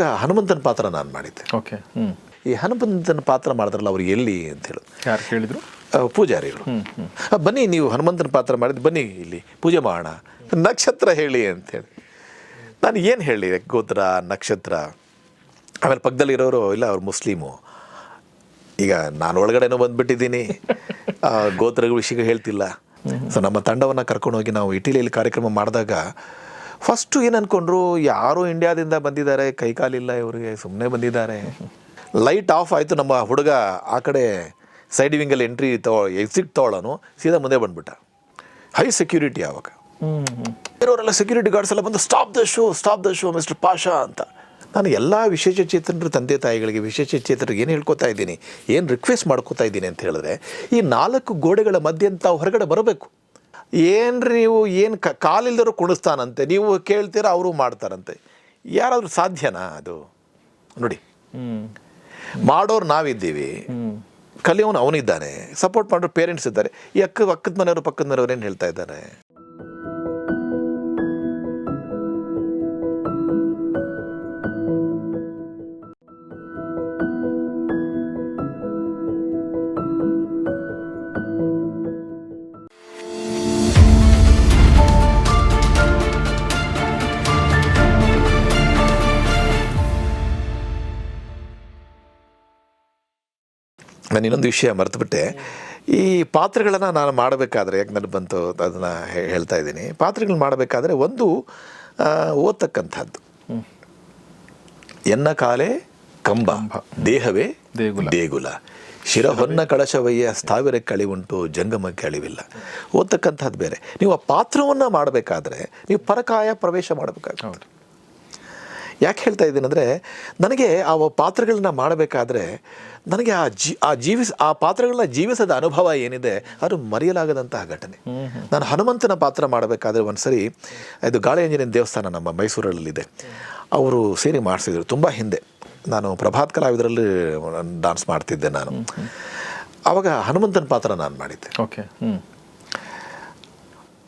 ಹನುಮಂತನ ಪಾತ್ರ ನಾನು ಮಾಡಿದ್ದೆ. ಓಕೆ ಈ ಹನುಮಂತನ ಪಾತ್ರ ಮಾಡಿದ್ರಲ್ಲ ಅವ್ರು ಎಲ್ಲಿ ಅಂತ ಹೇಳಿದ್ರು ಯಾರು ಕೇಳಿದ್ರು? ಪೂಜಾರಿಗಳು. ಬನ್ನಿ ನೀವು ಹನುಮಂತನ ಪಾತ್ರ ಮಾಡಿದ್ದು ಬನ್ನಿ ಇಲ್ಲಿ ಪೂಜೆ ಮಾಡೋಣ ನಕ್ಷತ್ರ ಹೇಳಿ ಅಂತೇಳಿ ನಾನು ಏನು ಹೇಳಿ ಗೋತ್ರ ನಕ್ಷತ್ರ? ಆಮೇಲೆ ಪಕ್ಕದಲ್ಲಿರೋರು ಇಲ್ಲ ಅವ್ರು ಮುಸ್ಲಿಮು. ಈಗ ನಾನು ಒಳಗಡೆನೂ ಬಂದ್ಬಿಟ್ಟಿದ್ದೀನಿ. ಗೋತ್ರಗಳ ವಿಷಯ ಹೇಳ್ತಿಲ್ಲ. ಸೊ ನಮ್ಮ ತಂಡವನ್ನು ಕರ್ಕೊಂಡು ಹೋಗಿ ನಾವು ಇಟಲಿಯಲ್ಲಿ ಕಾರ್ಯಕ್ರಮ ಮಾಡಿದಾಗ ಫಸ್ಟು ಏನು ಅಂದ್ಕೊಂಡ್ರು ಯಾರು ಇಂಡಿಯಾದಿಂದ ಬಂದಿದ್ದಾರೆ ಕೈಕಾಲಿಲ್ಲ ಇವರಿಗೆ ಸುಮ್ಮನೆ ಬಂದಿದ್ದಾರೆ. ಲೈಟ್ ಆಫ್ ಆಯಿತು ನಮ್ಮ ಹುಡುಗ ಆ ಕಡೆ ಸೈಡ್ ವಿಂಗಲ್ಲಿ ಎಂಟ್ರಿ ತಗೋ ಎಕ್ಸಿಟ್ ತಗೊಳ್ಳೋನು ಸೀದಾ ಮುಂದೆ ಬಂದ್ಬಿಟ್ಟ. ಹೈ ಸೆಕ್ಯೂರಿಟಿ ಆವಾಗ ಇರೋರೆಲ್ಲ ಸೆಕ್ಯೂರಿಟಿ ಗಾರ್ಡ್ಸ್ ಎಲ್ಲ ಬಂದು stop the show stop the show mister Pasha ಅಂತ. ನಾನು ಎಲ್ಲ ವಿಶೇಷ ಚೇತನರು ತಂದೆ ತಾಯಿಗಳಿಗೆ ವಿಶೇಷ ಚೇತನರಿಗೆ ಏನು ಹೇಳ್ಕೊತಾ ಇದ್ದೀನಿ ಏನು ರಿಕ್ವೆಸ್ಟ್ ಮಾಡ್ಕೋತಾ ಇದ್ದೀನಿ ಅಂತ ಹೇಳಿದ್ರೆ ಈ ನಾಲ್ಕು ಗೋಡೆಗಳ ಮಧ್ಯೆ ಅಂತ ಹೊರಗಡೆ ಬರಬೇಕು. ಏನ್ರಿ ನೀವು ಏನು ಕ ಕಾಲಿಲ್ಲದರೂ ಕುಣಿಸ್ತಾನಂತೆ, ನೀವು ಕೇಳ್ತೀರ ಅವರು ಮಾಡ್ತಾರಂತೆ. ಯಾರಾದರೂ ಸಾಧ್ಯನಾ ಅದು? ನೋಡಿ. ಮಾಡೋರು ನಾವಿದ್ದೀವಿ. ಕಲಿಯೋನು ಅವನಿದ್ದಾನೆ. ಸಪೋರ್ಟ್ ಮಾಡೋರು ಪೇರೆಂಟ್ಸ್ ಇದ್ದಾರೆ. ಈ ಅಕ್ಕ ಅಕ್ಕದ ಮನೆಯವರು ಪಕ್ಕದ ಮನೆಯವ್ರು ಏನು ಹೇಳ್ತಾ ಇದ್ದಾರೆ? ನಾನು ಇನ್ನೊಂದು ವಿಷಯ ಮರೆತುಬಿಟ್ಟೆ. ಈ ಪಾತ್ರಗಳನ್ನು ನಾನು ಮಾಡಬೇಕಾದ್ರೆ ಯಾಕೆ ನನಗೆ ಬಂತು ಅದನ್ನು ಹೇಳ್ತಾ ಇದ್ದೀನಿ. ಪಾತ್ರಗಳನ್ನ ಮಾಡಬೇಕಾದ್ರೆ ಒಂದು ಓದ್ತಕ್ಕಂಥದ್ದು. ಎನ್ನ ಕಾಲೇ ಕಂಬ ದೇಹವೇ ದೇಗುಲ. ದೇಗುಲ. ಶಿರಹೊನ್ನ ಕಳಶವಯ್ಯ ಸ್ಥಾವಿರ ಕಳಿವುಂಟು ಜಂಗಮಕ್ಕೆ ಅಳಿವಿಲ್ಲ ಓದ್ತಕ್ಕಂಥದ್ದು ಬೇರೆ. ನೀವು ಆ ಪಾತ್ರವನ್ನು ಮಾಡಬೇಕಾದ್ರೆ ನೀವು ಪರಕಾಯ ಪ್ರವೇಶ ಮಾಡಬೇಕಾಗುತ್ತೆ. ಹೌದು. ಯಾಕೆ ಹೇಳ್ತಾ ಇದ್ದೀನಿ ಅಂದರೆ ನನಗೆ ಆ ಪಾತ್ರಗಳನ್ನ ಮಾಡಬೇಕಾದ್ರೆ ನನಗೆ ಆ ಜೀ ಆ ಜೀವಿಸ ಆ ಪಾತ್ರಗಳನ್ನ ಜೀವಿಸದ ಅನುಭವ ಏನಿದೆ ಅದು ಮರೆಯಲಾಗದಂತಹ ಘಟನೆ. ನಾನು ಹನುಮಂತನ ಪಾತ್ರ ಮಾಡಬೇಕಾದ್ರೆ ಒಂದು ಸರಿ ಇದು ಗಾಳಿ ದೇವಸ್ಥಾನ ನಮ್ಮ ಮೈಸೂರಲ್ಲಿದೆ. ಅವರು ಸೇರಿ ಮಾಡಿಸಿದ್ರು. ತುಂಬ ಹಿಂದೆ. ನಾನು ಪ್ರಭಾತ್ ಕಲಾವಿದರಲ್ಲಿ ಡಾನ್ಸ್ ಮಾಡ್ತಿದ್ದೆ ನಾನು. ಆವಾಗ ಹನುಮಂತನ ಪಾತ್ರ ನಾನು ಮಾಡಿದ್ದೆ. ಓಕೆ ಹ್ಞೂ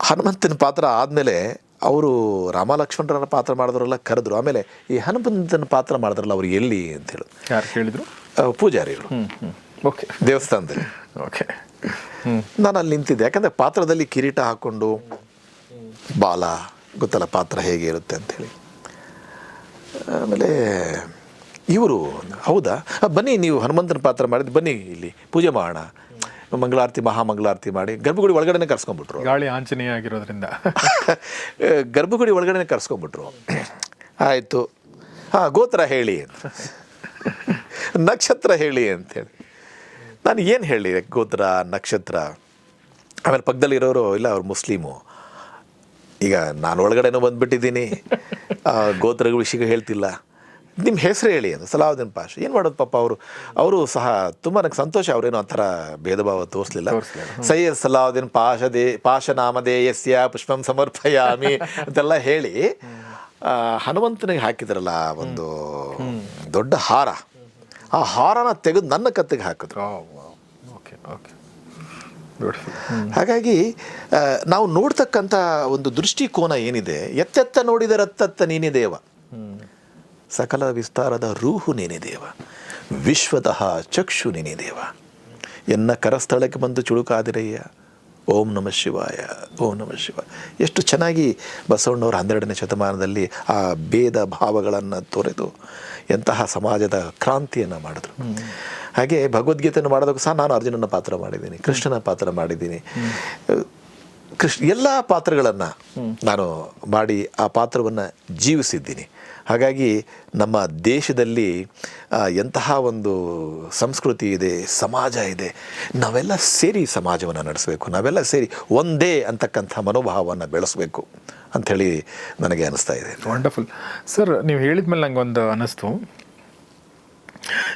ಹನುಮಂತನ ಪಾತ್ರ ಆದಮೇಲೆ ಅವರು ರಾಮ ಲಕ್ಷ್ಮಣರ ಪಾತ್ರ ಮಾಡಿದ್ರಲ್ಲ ಕರೆದ್ರು. ಆಮೇಲೆ ಈ ಹನುಮಂತನ ಪಾತ್ರ ಮಾಡಿದ್ರಲ್ಲ ಅವ್ರು ಎಲ್ಲಿ ಅಂತ ಹೇಳಿ. ಯಾರು ಹೇಳಿದ್ರು ಪೂಜಾರಿಗಳು. ಓಕೆ. ದೇವಸ್ಥಾನದಲ್ಲಿ. ಓಕೆ. ಹ್ಞೂ ನಾನು ಅಲ್ಲಿ ನಿಂತಿದ್ದೆ. ಯಾಕಂದರೆ ಪಾತ್ರದಲ್ಲಿ ಕಿರೀಟ ಹಾಕ್ಕೊಂಡು ಬಾಲ ಗೊತ್ತಲ್ಲ ಪಾತ್ರ ಹೇಗೆ ಇರುತ್ತೆ ಅಂಥೇಳಿ ಆಮೇಲೆ ಇವರು ಹೌದಾ? ಬನ್ನಿ ನೀವು ಹನುಮಂತನ ಪಾತ್ರ ಮಾಡಿದ್ದು ಬನ್ನಿ ಇಲ್ಲಿ. ಪೂಜೆ ಮಾಡೋಣ. ಮಂಗಳಾರತಿ ಮಹಾಮಂಗಳಾರತಿ ಮಾಡಿ ಗರ್ಭಗುಡಿ ಒಳಗಡೆನೆ ಕರ್ಸ್ಕೊಂಡ್ಬಿಟ್ರು. ಗಾಳಿ ಆಂಜನೇಯ ಆಗಿರೋದ್ರಿಂದ ಗರ್ಭಗುಡಿ ಒಳಗಡೆ ಕರ್ಸ್ಕೊಂಡ್ಬಿಟ್ರು. ಆಯಿತು. ಹಾಂ ಗೋತ್ರ ಹೇಳಿ ಅಂತ. ನಕ್ಷತ್ರ ಹೇಳಿ ಅಂತೇಳಿ ನಾನು ಏನು ಹೇಳಿ? ಗೋತ್ರ ನಕ್ಷತ್ರ. ಆಮೇಲೆ ಪಕ್ಕದಲ್ಲಿರೋರು ಇಲ್ಲ ಅವ್ರು ಮುಸ್ಲಿಮು. ಈಗ ನಾನು ಒಳಗಡೆನೂ ಬಂದುಬಿಟ್ಟಿದ್ದೀನಿ. ಗೋತ್ರಗಳ ವಿಷಯ ಹೇಳ್ತಿಲ್ಲ. ನಿಮ್ಮ ಹೆಸರು ಹೇಳಿ ಅಂತ ಸಲಾವುದ್ದೀನ್ ಪಾಷ. ಏನು ಮಾಡೋದು ಪಾಪ ಅವರು? ಅವರು ಸಹ ತುಂಬ ನನಗೆ ಸಂತೋಷ ಅವರೇನು ಆ ಥರ ಭೇದ ಭಾವ ತೋರಿಸಲಿಲ್ಲ ಸೈಯದ್ ಸಲಾವುದ್ದೀನ್ ಪಾಷ ದೇ ಪಾಶನಾಮಧೇಯಸ್ಯ ಪುಷ್ಪಂ ಸಮರ್ಪಯಾಮಿ ಅಂತೆಲ್ಲ ಹೇಳಿ ಹನುಮಂತನಿಗೆ ಹಾಕಿದ್ರಲ್ಲ ಒಂದು ದೊಡ್ಡ ಹಾರ. ಆ ಹಾರನ ತೆಗೆದು ನನ್ನ ಕತ್ತಿಗೆ ಹಾಕಿದ್ರು. Okay okay. ಹಾಗಾಗಿ ನಾವು ನೋಡ್ತಕ್ಕಂಥ ಒಂದು ದೃಷ್ಟಿಕೋನ ಏನಿದೆ ಎತ್ತೆತ್ತ ನೋಡಿದರತ್ತತ್ತ ನೀನೇ ದೇವ. ಸಕಲ ವಿಸ್ತಾರದ ರೂಹು ನೀನೇ ದೇವ. ವಿಶ್ವತಃ ಚಕ್ಷು ನೀನೇ ದೇವ. ಎನ್ನ ಕರಸ್ಥಳಕ್ಕೆ ಬಂದು ಚುಳುಕಾದಿರಯ್ಯ. ಓಂ ನಮ ಶಿವಾಯ, ಓಂ ನಮ ಶಿವ ಎಷ್ಟು ಚೆನ್ನಾಗಿ ಬಸವಣ್ಣವರು ಹನ್ನೆರಡನೇ ಶತಮಾನದಲ್ಲಿ ಆ ಭೇದ ಭಾವಗಳನ್ನು ತೊರೆದು ಎಂತಹ ಸಮಾಜದ ಕ್ರಾಂತಿಯನ್ನು ಮಾಡಿದ್ರು. ಹಾಗೆ ಭಗವದ್ಗೀತೆಯನ್ನು ಮಾಡೋದಕ್ಕೂ ಸಹ ನಾನು ಅರ್ಜುನನ ಪಾತ್ರ ಮಾಡಿದ್ದೀನಿ, ಕೃಷ್ಣನ ಪಾತ್ರ ಮಾಡಿದ್ದೀನಿ. ಕೃಷ್ಣ, ಎಲ್ಲ ಪಾತ್ರಗಳನ್ನು ನಾನು ಮಾಡಿ ಆ ಪಾತ್ರವನ್ನು ಜೀವಿಸಿದ್ದೀನಿ. ಹಾಗಾಗಿ ನಮ್ಮ ದೇಶದಲ್ಲಿ ಎಂತಹ ಒಂದು ಸಂಸ್ಕೃತಿ ಇದೆ, ಸಮಾಜ ಇದೆ, ನಾವೆಲ್ಲ ಸೇರಿ ಸಮಾಜವನ್ನು ನಡೆಸಬೇಕು. ನಾವೆಲ್ಲ ಸೇರಿ ಒಂದೇ ಅಂತಕ್ಕಂಥ ಮನೋಭಾವವನ್ನು ಬೆಳೆಸಬೇಕು ಅಂಥೇಳಿ ನನಗೆ ಅನಿಸ್ತಾ ಇದೆ. ವಂಡರ್ಫುಲ್ ಸರ್ ನೀವು ಹೇಳಿದ್ಮೇಲೆ ನಂಗೆ ಒಂದು ಅನ್ನಿಸ್ತು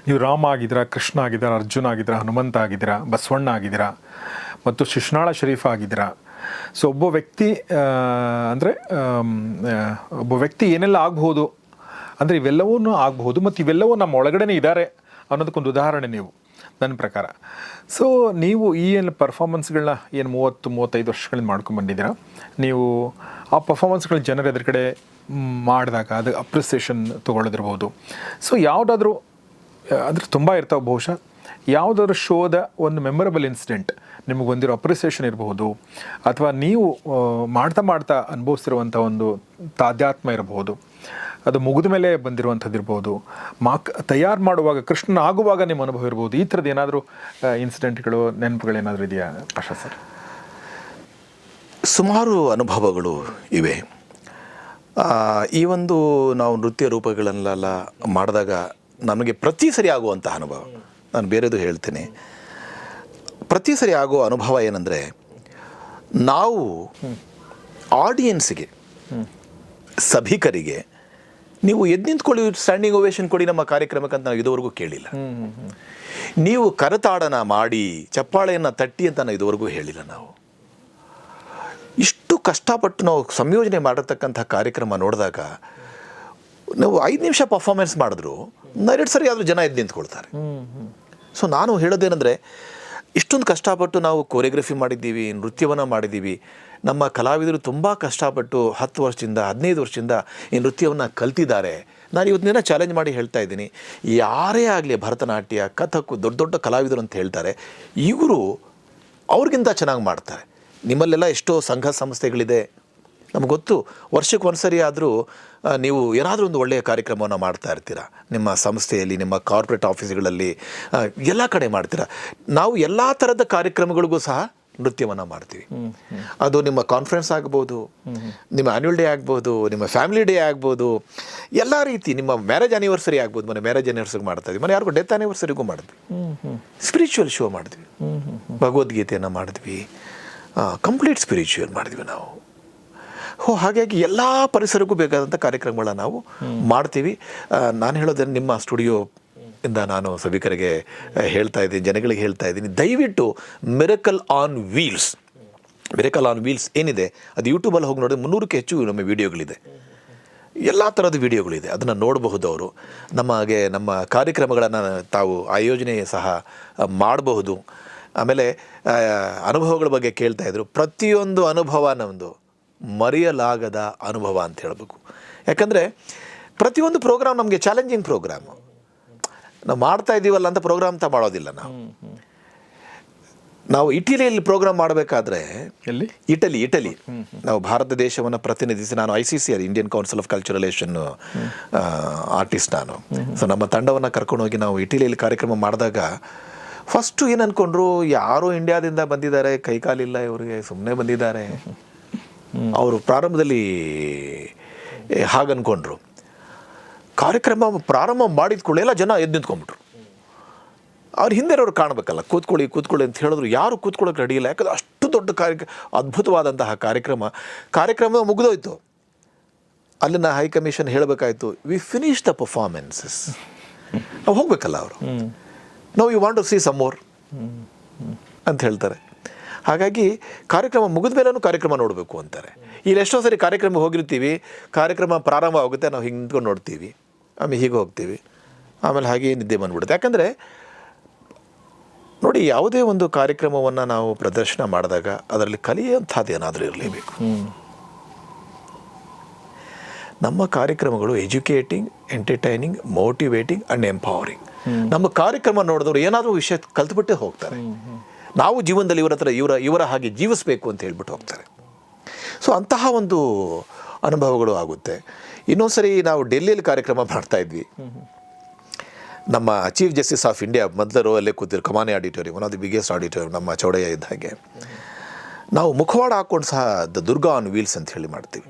ನೀವು ರಾಮ ಆಗಿದ್ದೀರಾ, ಕೃಷ್ಣ ಆಗಿದ್ದೀರಾ, ಅರ್ಜುನ ಆಗಿದ್ದೀರಾ, ಹನುಮಂತ ಆಗಿದ್ದೀರಾ, ಬಸವಣ್ಣ ಆಗಿದ್ದೀರಾ, ಮತ್ತು ಶಿಶ್ನಾಳ ಶರೀಫ್ ಆಗಿದ್ದೀರಾ. ಸೊ ಒಬ್ಬ ವ್ಯಕ್ತಿ ಅಂದರೆ ಒಬ್ಬ ವ್ಯಕ್ತಿ ಏನೆಲ್ಲ ಆಗ್ಬೋದು ಅಂದರೆ ಇವೆಲ್ಲವೂ ಆಗಬಹುದು, ಮತ್ತು ಇವೆಲ್ಲವೂ ನಮ್ಮ ಒಳಗಡೆನೇ ಇದ್ದಾರೆ ಅನ್ನೋದಕ್ಕೊಂದು ಉದಾಹರಣೆ ನೀವು, ನನ್ನ ಪ್ರಕಾರ. ಸೊ ನೀವು ಈ ಏನು ಪರ್ಫಾರ್ಮೆನ್ಸ್ಗಳನ್ನ ಏನು ಮೂವತ್ತು, ಮೂವತ್ತೈದು ವರ್ಷಗಳಿಂದ ಮಾಡ್ಕೊಂಡು ಬಂದಿದ್ದೀರಾ? ನೀವು ಆ ಪರ್ಫಾರ್ಮೆನ್ಸ್ಗಳ ಜನರ ಎದುರುಗಡೆ ಮಾಡಿದಾಗ ಅದು ಅಪ್ರಿಸಿಯೇಷನ್ ತೊಗೊಳ್ಳೋದಿರ್ಬೋದು. ಸೊ ಯಾವುದಾದ್ರೂ, ಅದ್ರ ತುಂಬ ಇರ್ತಾವೆ ಬಹುಶಃ. ಯಾವುದಾದ್ರೂ ಶೋದ ಒಂದು ಮೆಮೊರಬಲ್ ಇನ್ಸಿಡೆಂಟ್ ನಿಮಗೆ ಬಂದಿರೋ ಅಪ್ರಿಸಿಯೇಷನ್ ಇರಬಹುದು, ಅಥವಾ ನೀವು ಮಾಡ್ತಾ ಮಾಡ್ತಾ ಅನುಭವಿಸಿರುವಂಥ ಒಂದು ತಾಧ್ಯಾತ್ಮ ಇರಬಹುದು. ಅದು ಮುಗಿದ ಮೇಲೆ ಬಂದಿರುವಂಥದ್ದು ಇರ್ಬೋದು. ಮಾಕ್ ತಯಾರು ಮಾಡುವಾಗ ಕೃಷ್ಣನ ಆಗುವಾಗ ನಿಮ್ಮ ಅನುಭವ ಇರ್ಬೋದು. ಈ ಥರದ್ದು ಏನಾದರೂ ಇನ್ಸಿಡೆಂಟ್ಗಳು ನೆನಪುಗಳೇನಾದರೂ ಇದೆಯಾ ಆಶಾ ಸರ್? ಸುಮಾರು ಅನುಭವಗಳು ಇವೆ. ಈ ಒಂದು ನಾವು ನೃತ್ಯ ರೂಪಗಳನ್ನೆಲ್ಲ ಮಾಡಿದಾಗ ನಮಗೆ ಪ್ರತಿ ಸರಿ ಆಗುವಂಥ ಅನುಭವ. ನಾನು ಬೇರೆದು ಹೇಳ್ತೀನಿ. ಪ್ರತಿ ಸರಿ ಆಗೋ ಅನುಭವ ಏನಂದರೆ ನಾವು ಆಡಿಯನ್ಸಿಗೆ ಸಭಿಕರಿಗೆ ನೀವು ಎದ್ದು ನಿಂತ್ಕೊಳ್ಳಿ ಸ್ಟ್ಯಾಂಡಿಂಗ್ ಓವೇಷನ್ ಕೊಡಿ ನಮ್ಮ ಕಾರ್ಯಕ್ರಮಕ್ಕೆ ಅಂತ ನಾವು ಇದುವರೆಗೂ ಕೇಳಿಲ್ಲ. ನೀವು ಕರತಾಡನ ಮಾಡಿ ಚಪ್ಪಾಳೆಯನ್ನು ತಟ್ಟಿ ಅಂತ ನಾವು ಇದುವರೆಗೂ ಹೇಳಿಲ್ಲ ನಾವು. ಇಷ್ಟು ಕಷ್ಟಪಟ್ಟು ನಾವು ಸಂಯೋಜನೆ ಮಾಡಿರ್ತಕ್ಕಂಥ ಕಾರ್ಯಕ್ರಮ ನೋಡಿದಾಗ ನಾವು ಐದು ನಿಮಿಷ ಪರ್ಫಾರ್ಮೆನ್ಸ್ ಮಾಡಿದ್ರು ಎರಡು ಸರಿ ಆದರೂ ಜನ ಎದ್ದು ನಿಂತ್ಕೊಳ್ತಾರೆ. ಸೊ ನಾನು ಹೇಳೋದೇನೆಂದರೆ ಇಷ್ಟೊಂದು ಕಷ್ಟಪಟ್ಟು ನಾವು ಕೋರಿಯೋಗ್ರಫಿ ಮಾಡಿದ್ದೀವಿ, ನೃತ್ಯವನ್ನು ಮಾಡಿದ್ದೀವಿ. ನಮ್ಮ ಕಲಾವಿದರು ತುಂಬ ಕಷ್ಟಪಟ್ಟು ಹತ್ತು ವರ್ಷದಿಂದ, ಹದಿನೈದು ವರ್ಷದಿಂದ ಈ ನೃತ್ಯವನ್ನು ಕಲ್ತಿದ್ದಾರೆ. ನಾನು ಇವತ್ತಿನ ಚಾಲೆಂಜ್ ಮಾಡಿ ಹೇಳ್ತಾ ಇದ್ದೀನಿ. ಯಾರೇ ಆಗಲಿ ಭರತನಾಟ್ಯ ಕಥಕ್ಕು ದೊಡ್ಡ ದೊಡ್ಡ ಕಲಾವಿದರು ಅಂತ ಹೇಳ್ತಾರೆ, ಇವರು ಅವ್ರಿಗಿಂತ ಚೆನ್ನಾಗಿ ಮಾಡ್ತಾರೆ. ನಿಮ್ಮಲ್ಲೆಲ್ಲ ಎಷ್ಟೋ ಸಂಘ ಸಂಸ್ಥೆಗಳಿದೆ. ನಮ್ಗೆ ಗೊತ್ತು, ವರ್ಷಕ್ಕೆ ಒಂದ್ಸರಿ ಆದರೂ ನೀವು ಏನಾದರೂ ಒಂದು ಒಳ್ಳೆಯ ಕಾರ್ಯಕ್ರಮವನ್ನು ಮಾಡ್ತಾ ಇರ್ತೀರಾ? ನಿಮ್ಮ ಸಂಸ್ಥೆಯಲ್ಲಿ ನಿಮ್ಮ ಕಾರ್ಪೊರೇಟ್ ಆಫೀಸ್ಗಳಲ್ಲಿ ಎಲ್ಲ ಕಡೆ ಮಾಡ್ತೀರಾ? ನಾವು ಎಲ್ಲ ಥರದ ಕಾರ್ಯಕ್ರಮಗಳಿಗೂ ಸಹ ನೃತ್ಯವನ್ನು ಮಾಡ್ತೀವಿ. ಅದು ನಿಮ್ಮ ಕಾನ್ಫರೆನ್ಸ್ ಆಗ್ಬೋದು ನಿಮ್ಮ ಆ್ಯನ್ಯುವಲ್ ಡೇ ಆಗ್ಬೋದು ನಿಮ್ಮ ಫ್ಯಾಮಿಲಿ ಡೇ ಆಗ್ಬೋದು ಎಲ್ಲ ರೀತಿ ನಿಮ್ಮ ಮ್ಯಾರೇಜ್ ಆನಿವರ್ಸರಿ ಆಗ್ಬೋದು ಮನೆ ಮ್ಯಾರೇಜ್ ಆನಿವರ್ಸರಿ ಮಾಡ್ತಾ ಇದ್ವಿ. ಮನೆ ಯಾರಿಗೂ ಡೆತ್ ಆನಿವರ್ಸರಿಗೂ ಮಾಡಿದ್ವಿ ಸ್ಪಿರಿಚುವಲ್ ಶೋ ಮಾಡಿದ್ವಿ ಭಗವದ್ಗೀತೆಯನ್ನು ಮಾಡಿದ್ವಿ. ಕಂಪ್ಲೀಟ್ ಸ್ಪಿರಿಚುವಲ್ ಮಾಡಿದ್ವಿ ನಾವು. ಹೋ, ಹಾಗಾಗಿ ಎಲ್ಲ ಪರಿಸರಕ್ಕೂ ಬೇಕಾದಂಥ ಕಾರ್ಯಕ್ರಮಗಳನ್ನ ನಾವು ಮಾಡ್ತೀವಿ. ನಾನು ಹೇಳೋದೇನು ನಿಮ್ಮ ಸ್ಟುಡಿಯೋ ಇಂದ ನಾನು ಸಭಿಕರಿಗೆ ಹೇಳ್ತಾ ಇದ್ದೀನಿ, ಜನಗಳಿಗೆ ಹೇಳ್ತಾ ಇದ್ದೀನಿ. ದಯವಿಟ್ಟು miracle on wheels, miracle on wheels ಏನಿದೆ, ಅದು ಯೂಟ್ಯೂಬಲ್ಲಿ ಹೋಗಿ ನೋಡಿ, ಮುನ್ನೂರಕ್ಕೆ ಹೆಚ್ಚು ನಮ್ಮ ವಿಡಿಯೋಗಳಿದೆ. ಎಲ್ಲ ಥರದ ವಿಡಿಯೋಗಳಿದೆ, ಅದನ್ನು ನೋಡಬಹುದು ಅವರು. ನಮಗೆ ನಮ್ಮ ಕಾರ್ಯಕ್ರಮಗಳನ್ನು ತಾವು ಆಯೋಜನೆ ಸಹ ಮಾಡಬಹುದು. ಆಮೇಲೆ ಅನುಭವಗಳ ಬಗ್ಗೆ ಕೇಳ್ತಾ ಇದ್ರು. ಪ್ರತಿಯೊಂದು ಅನುಭವ ನಮ್ಮದು ಮರೆಯಲಾಗದ ಅನುಭವ ಅಂತ ಹೇಳಬೇಕು. ಯಾಕಂದರೆ ಪ್ರತಿಯೊಂದು ಪ್ರೋಗ್ರಾಮ್ ನಮಗೆ ಚಾಲೆಂಜಿಂಗ್ ಪ್ರೋಗ್ರಾಮ್ ನಾವು ಮಾಡ್ತಾ ಇದ್ದೀವಲ್ಲ ಅಂತ ಪ್ರೋಗ್ರಾಮ್ ತ ಮಾಡೋದಿಲ್ಲ ನಾವು. ನಾವು ಇಟಲಿಯಲ್ಲಿ ಪ್ರೋಗ್ರಾಮ್ ಮಾಡಬೇಕಾದ್ರೆ ಎಲ್ಲಿ? Italy Italy. ನಾವು ಭಾರತ ದೇಶವನ್ನು ಪ್ರತಿನಿಧಿಸಿ ನಾನು ಐ ಸಿ ಸಿ ಅದು Indian council of cultural relations artist ನಾನು. ಸೊ ನಮ್ಮ ತಂಡವನ್ನು ಕರ್ಕೊಂಡೋಗಿ ನಾವು ಇಟಲಿಯಲ್ಲಿ ಕಾರ್ಯಕ್ರಮ ಮಾಡಿದಾಗ ಫಸ್ಟು ಏನು ಅಂದ್ಕೊಂಡ್ರು ಯಾರೋ ಇಂಡಿಯಾದಿಂದ ಬಂದಿದ್ದಾರೆ ಕೈಕಾಲಿಲ್ಲ ಇವರಿಗೆ ಸುಮ್ಮನೆ ಬಂದಿದ್ದಾರೆ. ಅವರು ಪ್ರಾರಂಭದಲ್ಲಿ ಹಾಗನ್ಕೊಂಡ್ರು. ಕಾರ್ಯಕ್ರಮ ಪ್ರಾರಂಭ ಮಾಡಿದ ಕೂಡಲೇ ಎಲ್ಲ ಜನ ಎದ್ದು ನಿಂತ್ಕೊಂಡ್ಬಿಟ್ರು. ಅವ್ರ ಹಿಂದೆ ಅವ್ರು ಕಾಣಬೇಕಲ್ಲ ಕೂತ್ಕೊಳ್ಳಿ ಕೂತ್ಕೊಳ್ಳಿ ಅಂತ ಹೇಳಿದ್ರು. ಯಾರು ಕೂತ್ಕೊಳ್ಳೋಕೆ ರೆಡಿ ಇಲ್ಲ. ಯಾಕಂದ್ರೆ ಅಷ್ಟು ದೊಡ್ಡ ಕಾರ್ಯ ಅದ್ಭುತವಾದಂತಹ ಕಾರ್ಯಕ್ರಮ. ಕಾರ್ಯಕ್ರಮ ಮುಗಿದೋಯ್ತು. ಅಲ್ಲಿನ ಹೈಕಮಿಷನ್ ಹೇಳಬೇಕಾಯ್ತು ವಿ ಫಿನಿಶ್ ದ ಪರ್ಫಾರ್ಮೆನ್ಸಸ್ ನಾವು ಹೋಗ್ಬೇಕಲ್ಲ ಅವರು. ನಾವು you want to see some more ಅಂತ ಹೇಳ್ತಾರೆ. ಹಾಗಾಗಿ ಕಾರ್ಯಕ್ರಮ ಮುಗಿದ ಮೇಲೂ ಕಾರ್ಯಕ್ರಮ ನೋಡಬೇಕು ಅಂತಾರೆ. ಇಲ್ಲಿ ಎಷ್ಟೋ ಸರಿ ಕಾರ್ಯಕ್ರಮ ಹೋಗಿರ್ತೀವಿ ಕಾರ್ಯಕ್ರಮ ಪ್ರಾರಂಭ ಆಗುತ್ತೆ ನಾವು ಹಿಂಗೆ ನಿಂತ್ಕೊಂಡು ನೋಡ್ತೀವಿ ಆಮೇಲೆ ಹೀಗೆ ಹೋಗ್ತೀವಿ ಆಮೇಲೆ ಹಾಗೆ ನಿದ್ದೆ ಬಂದ್ಬಿಡುತ್ತೆ. ಯಾಕಂದರೆ ನೋಡಿ ಯಾವುದೇ ಒಂದು ಕಾರ್ಯಕ್ರಮವನ್ನು ನಾವು ಪ್ರದರ್ಶನ ಮಾಡಿದಾಗ ಅದರಲ್ಲಿ ಕಲಿಯುವಂಥದ್ದು ಏನಾದರೂ ಇರಲೇಬೇಕು. ನಮ್ಮ ಕಾರ್ಯಕ್ರಮಗಳು educating entertaining motivating and empowering. ನಮ್ಮ ಕಾರ್ಯಕ್ರಮ ನೋಡಿದವರು ಏನಾದರೂ ವಿಷಯ ಕಲ್ತ್ಬಿಟ್ಟೇ ಹೋಗ್ತಾರೆ. ನಾವು ಜೀವನದಲ್ಲಿ ಇವರ ಹತ್ರ ಇವರ ಇವರ ಹಾಗೆ ಜೀವಿಸಬೇಕು ಅಂತ ಹೇಳ್ಬಿಟ್ಟು ಹೋಗ್ತಾರೆ. ಸೊ ಅಂತಹ ಒಂದು ಅನುಭವಗಳು ಆಗುತ್ತೆ. ಇನ್ನೊಂದು ಸರಿ ನಾವು ಡೆಲ್ಲಿಯಲ್ಲಿ ಕಾರ್ಯಕ್ರಮ ಮಾಡ್ತಾ ಇದ್ವಿ. ನಮ್ಮ ಚೀಫ್ ಜಸ್ಟಿಸ್ ಆಫ್ ಇಂಡಿಯಾ ಮೊದಲ ರೋ ಅಲ್ಲೇ ಕೂತಿರು ಕಮಾನೆ auditorium one of the biggest auditorium ನಮ್ಮ ಚೌಡಯ್ಯ ಇದ್ದ ಹಾಗೆ. ನಾವು ಮುಖವಾಡ ಹಾಕ್ಕೊಂಡು ಸಹ ದ ದುರ್ಗಾ ಆನ್ ವೀಲ್ಸ್ ಅಂತ ಹೇಳಿ ಮಾಡ್ತೀವಿ.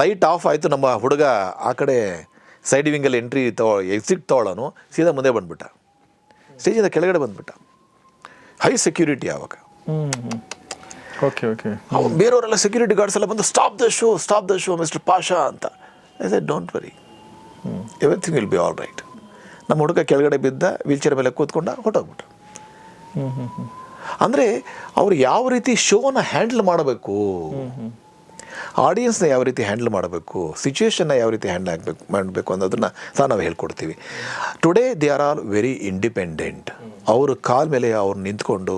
ಲೈಟ್ ಆಫ್ ಆಯಿತು, ನಮ್ಮ ಹುಡುಗ ಆ ಕಡೆ ಸೈಡ್ ವಿಂಗಲ್ಲಿ ಎಂಟ್ರಿ ತಗೋ ಎಕ್ಸಿಟ್ ತೊಗೊಳ್ಳೋನು ಸೀದಾ ಮುಂದೆ ಬಂದ್ಬಿಟ್ಟ. ಸ್ಟೇಜಿಂದ ಕೆಳಗಡೆ ಬಂದ್ಬಿಟ್ಟ. ಹೈ ಸೆಕ್ಯೂರಿಟಿ ಆವಾಗ ಓಕೆ ಓಕೆ ಬೇರೆಯವರೆಲ್ಲ ಸೆಕ್ಯೂರಿಟಿ ಗಾರ್ಡ್ಸ್ ಎಲ್ಲ ಬಂದು stop the show stop the show mister Pasha ಅಂತ. I don't worry everything will be all right ನಮ್ಮ ಹುಡುಗ ಕೆಳಗಡೆ ಬಿದ್ದ ವೀಲ್ಚೇರ್ ಮೇಲೆ ಕೂತ್ಕೊಂಡ ಹೊಟ್ಟೋಗ್ಬಿಟ್ಟು ಅಂದರೆ ಅವ್ರು ಯಾವ ರೀತಿ ಶೋನ ಹ್ಯಾಂಡಲ್ ಮಾಡಬೇಕು? ಆಡಿಯನ್ಸ್ನ ಯಾವ ರೀತಿ ಹ್ಯಾಂಡಲ್ ಮಾಡಬೇಕು? ಸಿಚುವೇಶನ್ನ ಯಾವ ರೀತಿ ಹ್ಯಾಂಡಲ್ ಆಗಬೇಕು ಮಾಡಬೇಕು ಅನ್ನೋದನ್ನ ಸಹ ನಾವು ಹೇಳ್ಕೊಡ್ತೀವಿ today they are all very independent ಅವರು ಕಾಲ ಮೇಲೆ ಅವ್ರು ನಿಂತ್ಕೊಂಡು